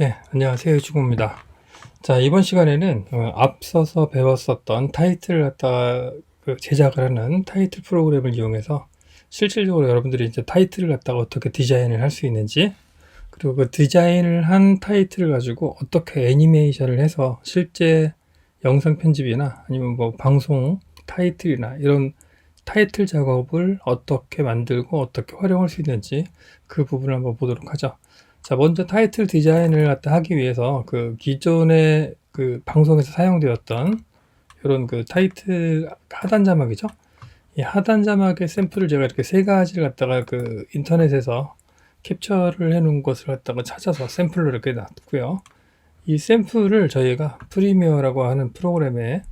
네, 안녕하세요. 유주구입니다. 자, 이번 시간에는 어, 앞서서 배웠었던 타이틀을 갖다가 그 제작을 하는 타이틀 프로그램을 이용해서 실질적으로 여러분들이 이제 타이틀을 갖다가 어떻게 디자인을 할 수 있는지 그리고 그 디자인을 한 타이틀을 가지고 어떻게 애니메이션을 해서 실제 영상 편집이나 아니면 뭐 방송 타이틀이나 이런 타이틀 작업을 어떻게 만들고 어떻게 활용할 수 있는지 그 부분을 한번 보도록 하죠. 자, 먼저 타이틀 디자인을 갖다 하기 위해서 그 기존의 그 방송에서 사용되었던 이런 그 타이틀 하단 자막이죠. 이 하단 자막의 샘플을 제가 이렇게 세 가지를 갖다가 그 인터넷에서 캡처를 해 놓은 것을 갖다가 찾아서 샘플로 이렇게 놨고요. 이 샘플을 저희가 프리미어라고 하는 프로그램에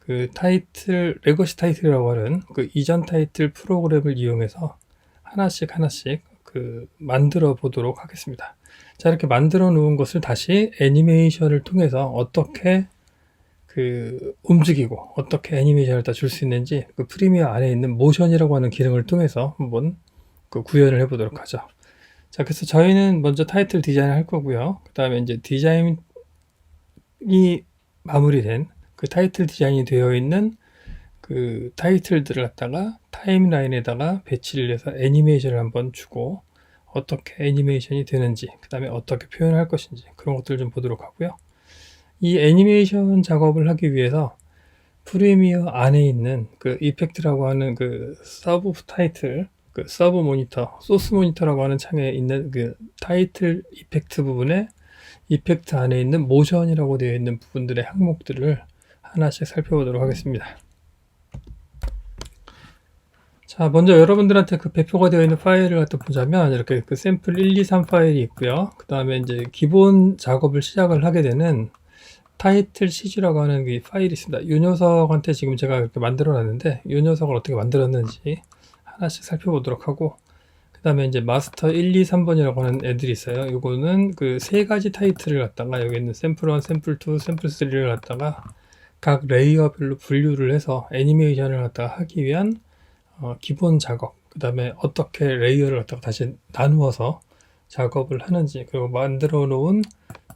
그 타이틀, 레거시 타이틀이라고 하는 그 이전 타이틀 프로그램을 이용해서 하나씩 하나씩 그 만들어 보도록 하겠습니다. 자, 이렇게 만들어 놓은 것을 다시 애니메이션을 통해서 어떻게 그 움직이고 어떻게 애니메이션을 다 줄 수 있는지 그 프리미어 안에 있는 모션이라고 하는 기능을 통해서 한번 그 구현을 해 보도록 하죠. 자, 그래서 저희는 먼저 타이틀 디자인을 할 거고요. 그 다음에 이제 디자인이 마무리된 그 타이틀 디자인이 되어 있는 그 타이틀들을 갖다가 타임라인에다가 배치를 해서 애니메이션을 한번 주고 어떻게 애니메이션이 되는지 그 다음에 어떻게 표현할 것인지 그런 것들을 좀 보도록 하고요 이 애니메이션 작업을 하기 위해서 프리미어 안에 있는 그 이펙트라고 하는 그 서브 타이틀 그 서브 모니터 소스 모니터라고 하는 창에 있는 그 타이틀 이펙트 부분에 이펙트 안에 있는 모션이라고 되어 있는 부분들의 항목들을 하나씩 살펴보도록 하겠습니다. 자, 먼저 여러분들한테 그 배포가 되어 있는 파일을 갖다 보자면 이렇게 그 샘플 1, 2, 3 파일이 있고요. 그 다음에 이제 기본 작업을 시작을 하게 되는 타이틀 CG라고 하는 그 파일이 있습니다. 이 녀석한테 지금 제가 이렇게 만들어 놨는데 이 녀석을 어떻게 만들었는지 하나씩 살펴보도록 하고 그 다음에 이제 마스터 1, 2, 3번이라고 하는 애들이 있어요. 이거는 그 세 가지 타이틀을 갖다가 여기 있는 샘플 1, 샘플 2, 샘플 3를 갖다가 각 레이어별로 분류를 해서 애니메이션을 갖다가 하기 위한 어, 기본 작업, 그 다음에 어떻게 레이어를 갖다가 다시 나누어서 작업을 하는지, 그리고 만들어 놓은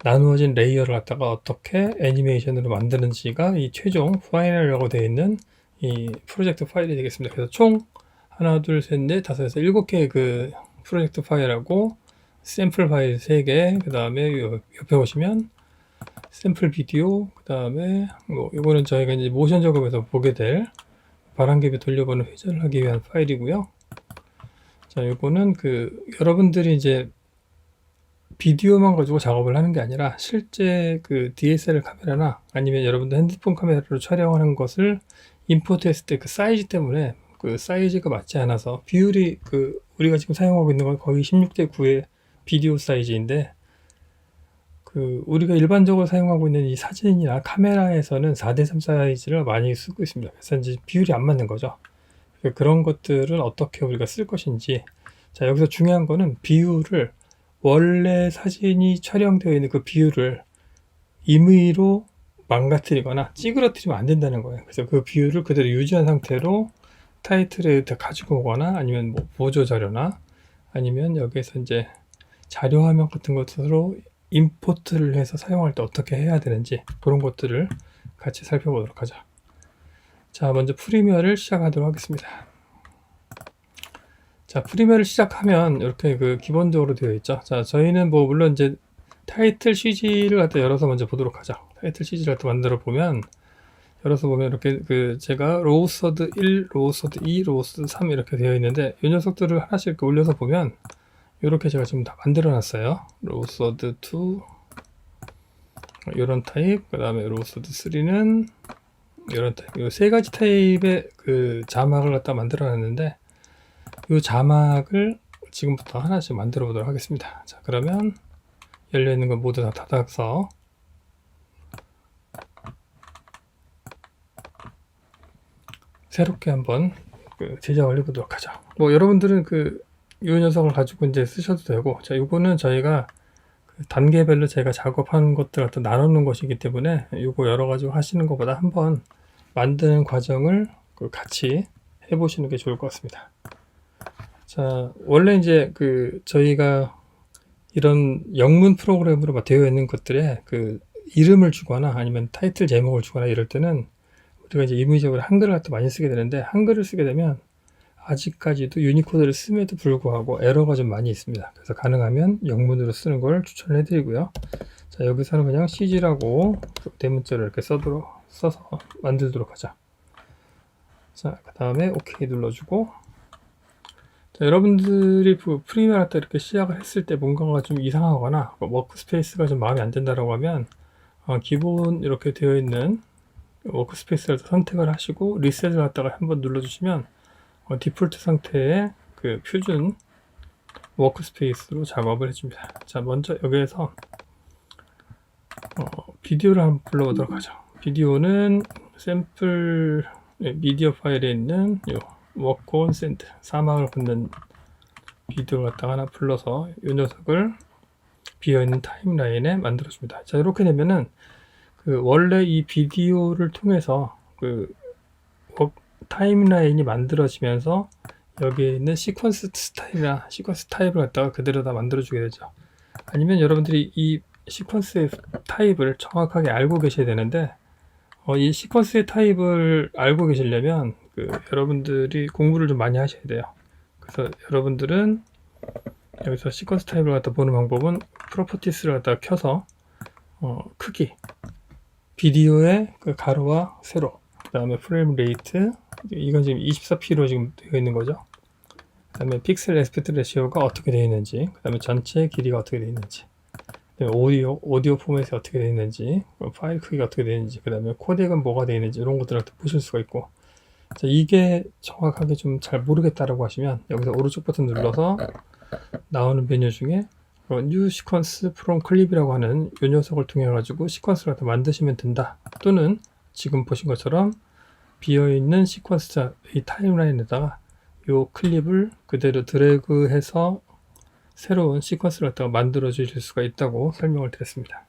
나누어진 레이어를 갖다가 어떻게 애니메이션으로 만드는지가 이 최종 파이널이라고 되어 있는 이 프로젝트 파일이 되겠습니다. 그래서 총 하나, 둘, 셋, 넷, 다섯에서 일곱 개의 그 프로젝트 파일하고 샘플 파일 3개, 그 다음에 옆에 보시면 샘플 비디오, 그 다음에 뭐 이거는 저희가 이제 모션 작업에서 보게 될 바람개비 돌려보는 회전을 하기 위한 파일이고요. 자, 이거는 그 여러분들이 이제 비디오만 가지고 작업을 하는 게 아니라 실제 그 DSLR 카메라나 아니면 여러분들 핸드폰 카메라로 촬영하는 것을 임포트했을 때 그 사이즈 때문에 그 사이즈가 맞지 않아서 비율이 그 우리가 지금 사용하고 있는 건 거의 16대 9의 비디오 사이즈인데 그 우리가 일반적으로 사용하고 있는 이 사진이나 카메라에서는 4대3 사이즈를 많이 쓰고 있습니다. 그래서 이제 비율이 안 맞는 거죠. 그런 것들은 어떻게 우리가 쓸 것인지. 자, 여기서 중요한 거는 비율을 원래 사진이 촬영되어 있는 그 비율을 임의로 망가뜨리거나 찌그러뜨리면 안 된다는 거예요. 그래서 그 비율을 그대로 유지한 상태로 타이틀에 가지고 오거나 아니면 뭐 보조 자료나 아니면 여기에서 이제 자료 화면 같은 것으로 임포트를 해서 사용할 때 어떻게 해야 되는지 그런 것들을 같이 살펴보도록 하죠. 자, 먼저 프리미어를 시작하도록 하겠습니다. 자, 프리미어를 시작하면 이렇게 그 기본적으로 되어 있죠. 자, 저희는 뭐 물론 이제 타이틀 CG를 갖다 열어서 먼저 보도록 하죠. 타이틀 CG를 갖다 만들어 보면 열어서 보면 이렇게 그 제가 로우서드 1, 로우서드 2, 로우서드 3 이렇게 되어 있는데 이 녀석들을 하나씩 올려서 보면 이렇게 제가 지금 다 만들어 놨어요. 로서드 2 이런 타입 그 다음에 로서드 3는 이런 타입. 이 세 가지 타입의 그 자막을 갖다 만들어 놨는데 이 자막을 지금부터 하나씩 만들어 보도록 하겠습니다. 자 그러면 열려 있는 건 모두 다 닫아서 새롭게 한번 그 제작을 해보도록 하죠. 뭐 여러분들은 그 이 녀석을 가지고 이제 쓰셔도 되고 자 이거는 저희가 그 단계별로 제가 작업하는 것들 갖다 나누는 것이기 때문에 이거 여러 가지 하시는 것보다 한번 만드는 과정을 그 같이 해보시는 게 좋을 것 같습니다. 자 원래 이제 그 저희가 이런 영문 프로그램으로 막 되어 있는 것들에 그 이름을 주거나 아니면 타이틀 제목을 주거나 이럴 때는 우리가 이제 임의적으로 한글을 갖다 많이 쓰게 되는데 한글을 쓰게 되면 아직까지도 유니코드를 씀에도 불구하고 에러가 좀 많이 있습니다. 그래서 가능하면 영문으로 쓰는 걸 추천해 드리고요. 자, 여기서는 그냥 CG라고 대문자를 이렇게 써도록, 써서 만들도록 하자. 자, 그 다음에 OK 눌러주고. 자, 여러분들이 그 프리미어를 때 이렇게 시작을 했을 때 뭔가가 좀 이상하거나 뭐 워크스페이스가 좀 마음에 안 든다라고 하면 어, 기본 이렇게 되어 있는 워크스페이스를 선택을 하시고 리셋을 갖다가 한번 눌러주시면 어, 디폴트 상태의 그 표준 워크스페이스로 작업을 해줍니다. 자, 먼저 여기에서 어, 비디오를 한번 불러보도록 하죠. 비디오는 샘플 네, 미디어 파일에 있는 요 워크 온 샌드 사막을 걷는 비디오를 갖다가 하나 불러서 이 녀석을 비어있는 타임라인에 만들어줍니다. 자, 이렇게 되면은 그 원래 이 비디오를 통해서 그 워- 타임라인이 만들어지면서 여기에 있는 시퀀스 스타일이나 시퀀스 타입을 갖다가 그대로 다 만들어주게 되죠. 아니면 여러분들이 이 시퀀스의 타입을 정확하게 알고 계셔야 되는데 어, 이 시퀀스의 타입을 알고 계시려면 그 여러분들이 공부를 좀 많이 하셔야 돼요. 그래서 여러분들은 여기서 시퀀스 타입을 갖다 보는 방법은 프로퍼티스를 갖다 켜서 어, 크기 비디오의 그 가로와 세로 그 다음에 프레임 레이트 이건 지금 24p로 지금 되어 있는 거죠 그 다음에 픽셀 에스펙트 레시오가 어떻게 되어 있는지 그 다음에 전체 길이가 어떻게 되어 있는지 오디오 오디오 포맷이 어떻게 되어 있는지 그 파일 크기가 어떻게 되어 있는지 그 다음에 코덱은 뭐가 되어 있는지 이런 것들을 다 보실 수가 있고 자, 이게 정확하게 좀 잘 모르겠다라고 하시면 여기서 오른쪽 버튼 눌러서 나오는 메뉴 중에 뉴 시퀀스 프롬 클립이라고 하는 이 녀석을 통해 가지고 시퀀스를 만드시면 된다. 또는 지금 보신 것처럼 비어 있는 시퀀스 이 타임라인에다가 이 클립을 그대로 드래그해서 새로운 시퀀스를 갖다가 만들어 주실 수가 있다고 설명을 드렸습니다.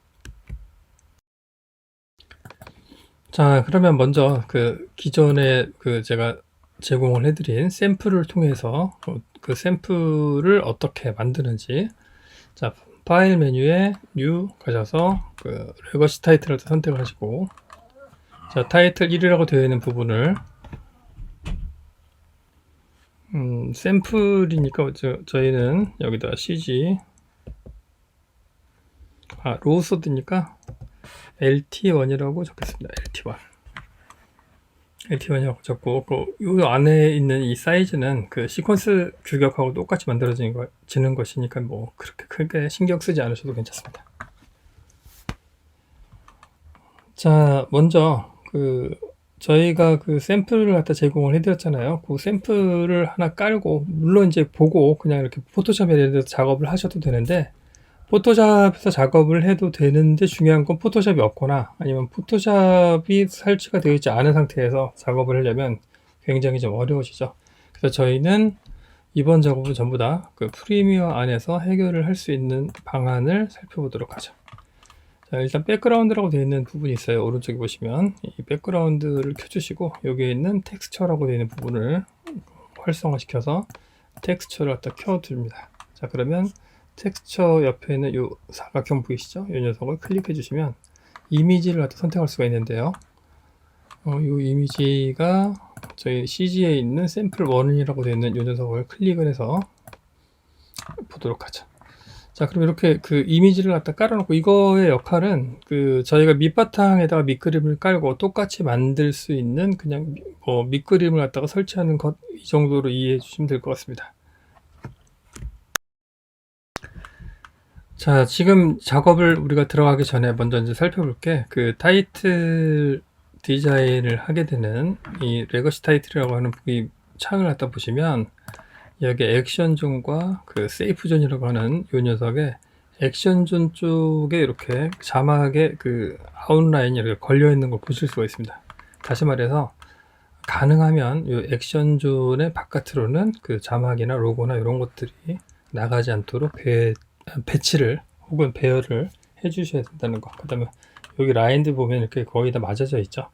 자, 그러면 먼저 그 기존에 그 제가 제공을 해드린 샘플을 통해서 어, 그 샘플을 어떻게 만드는지 자 파일 메뉴에 뉴 가셔서 그 레거시 타이틀을 선택을 하시고 자 타이틀 1이라고 되어 있는 부분을 음, 샘플이니까 저, 저희는 여기다 CG 아 로우 소드니까 LT1이라고 적겠습니다. LT1 LT1이라고 적고 그요 안에 있는 이 사이즈는 그 시퀀스 규격하고 똑같이 만들어지는 것이니까 뭐 그렇게 크게 신경 쓰지 않으셔도 괜찮습니다. 자, 먼저 그 저희가 그 샘플을 갖다 제공을 해드렸잖아요. 그 샘플을 하나 깔고 물론 이제 보고 그냥 이렇게 포토샵에 대해서 작업을 하셔도 되는데 포토샵에서 작업을 해도 되는데 중요한 건 포토샵이 없거나 아니면 포토샵이 설치가 되어 있지 않은 상태에서 작업을 하려면 굉장히 좀 어려워지죠. 그래서 저희는 이번 작업은 전부 다 그 프리미어 안에서 해결을 할 수 있는 방안을 살펴보도록 하죠. 자, 일단 백그라운드라고 되어 있는 부분이 있어요. 오른쪽에 보시면 이 백그라운드를 켜주시고 여기에 있는 텍스처라고 되어 있는 부분을 활성화시켜서 텍스처를 갖다 켜줍니다. 자, 그러면 텍스처 옆에 있는 이 사각형 보이시죠? 이 녀석을 클릭해 주시면 이미지를 갖다 선택할 수가 있는데요. 어, 이 이미지가 저희 CG에 있는 샘플 원이라고 되어 있는 이 녀석을 클릭을 해서 보도록 하죠. 자, 그럼 이렇게 그 이미지를 갖다 깔아놓고 이거의 역할은 그 저희가 밑바탕에다가 밑그림을 깔고 똑같이 만들 수 있는 그냥 뭐 밑그림을 갖다가 설치하는 것 이 정도로 이해해 주시면 될 것 같습니다. 자, 지금 작업을 우리가 들어가기 전에 먼저 이제 살펴볼 게 그 타이틀 디자인을 하게 되는 이 레거시 타이틀이라고 하는 이 창을 갖다 보시면 여기 액션 존과 그 세이프 존이라고 하는 이 녀석에 액션 존 쪽에 이렇게 자막에 그 아웃라인이 이렇게 걸려 있는 걸 보실 수가 있습니다. 다시 말해서 가능하면 이 액션 존의 바깥으로는 그 자막이나 로고나 이런 것들이 나가지 않도록 배, 배치를 혹은 배열을 해 주셔야 된다는 거. 그 다음에 여기 라인들 보면 이렇게 거의 다 맞아져 있죠.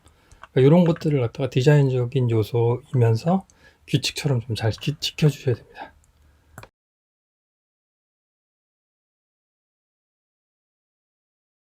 그러니까 이런 것들을 갖다가 디자인적인 요소이면서 규칙처럼 좀 잘 지켜주셔야 됩니다.